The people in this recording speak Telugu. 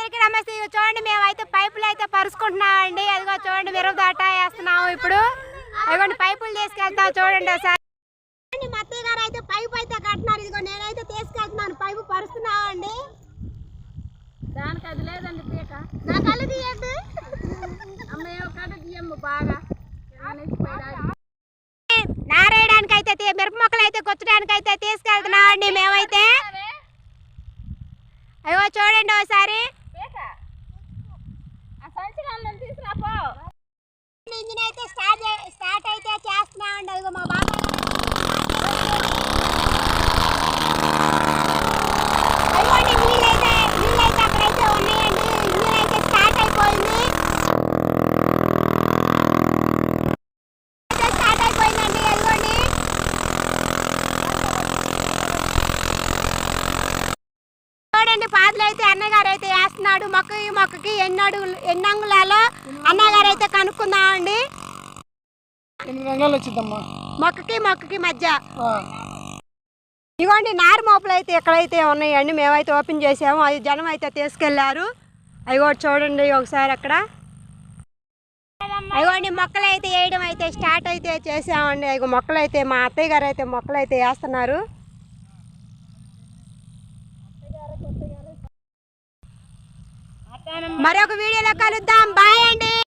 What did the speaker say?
అందరికీ నమస్తే. ఇదిగో చూడండి మేమైతే పైపులు అయితే పరుచుకుంటున్నామండి. అదిగో చూడండి మిరప దాట వేస్తున్నాము ఇప్పుడు. అదిగోండి పైపులు తీసుకెళ్తాం చూడండి ఒకసారి. మా అత్తయ్య గారు అయితే పైపు అయితే కట్టినారు. ఇదిగో నేనైతే తీసుకెళ్తున్నాను. పైపు పరుస్తున్నామండి. దానికి అది లేదండి పీక. నా కళ్ళు తీయండి. అమ్మ ఏమో కట్ట తీయమ్మ బాగా. నారేయడానికి అయితే తీ- మిరప మొక్కలు అయితే కొచ్చడానికి అయితే తీసుకెళ్తున్నామండి మేమైతే. అయ్యో చూడండి ఒకసారి. పీక ఆ తీసుకురాపో ఇంజిన్ అయితే స్టార్ట్ స్టార్ట్ అయితే చేస్తున్నామండి ఉండదు మా బాబాయ్ అదిగోండి నీళ్ళైతే నీళ్ళైతే అక్కడైతే ఉన్నాయండి ఇంజిన్ అయితే స్టార్ట్ అయిపోయింది అయితే స్టార్ట్ అయిపోయిందండి అదిగోండి చూడండి పాదులు అయితే అన్నగారు అయితే వేస్తున్నాడు మొక్కకి మొక్కకి ఎన్ని అడుగులు ఎన్ని అంగుళాలో అన్నగారు అయితే కనుక్కుందామండి. ఎనిమిది రంగాలు వచ్చిందమ్మా? మొక్కకి మొక్కకి మధ్య. ఇదిగోండి నారు మోపులు అయితే ఎక్కడైతే ఉన్నాయండి. మేమైతే ఓపెన్ చేసాము. అది జనం అయితే తీసుకెళ్ళారు. అవి కూడా చూడండి ఒకసారి అక్కడ. అదిగోండి మొక్కలు అయితే వేయడం అయితే స్టార్ట్ అయితే చేసామండి. అవి మొక్కలు అయితే మా అత్తయ్య గారు అయితే మొక్కలు అయితే వేస్తున్నారు. మరొక వీడియోలో కలుద్దాం. బాయ్ అండి.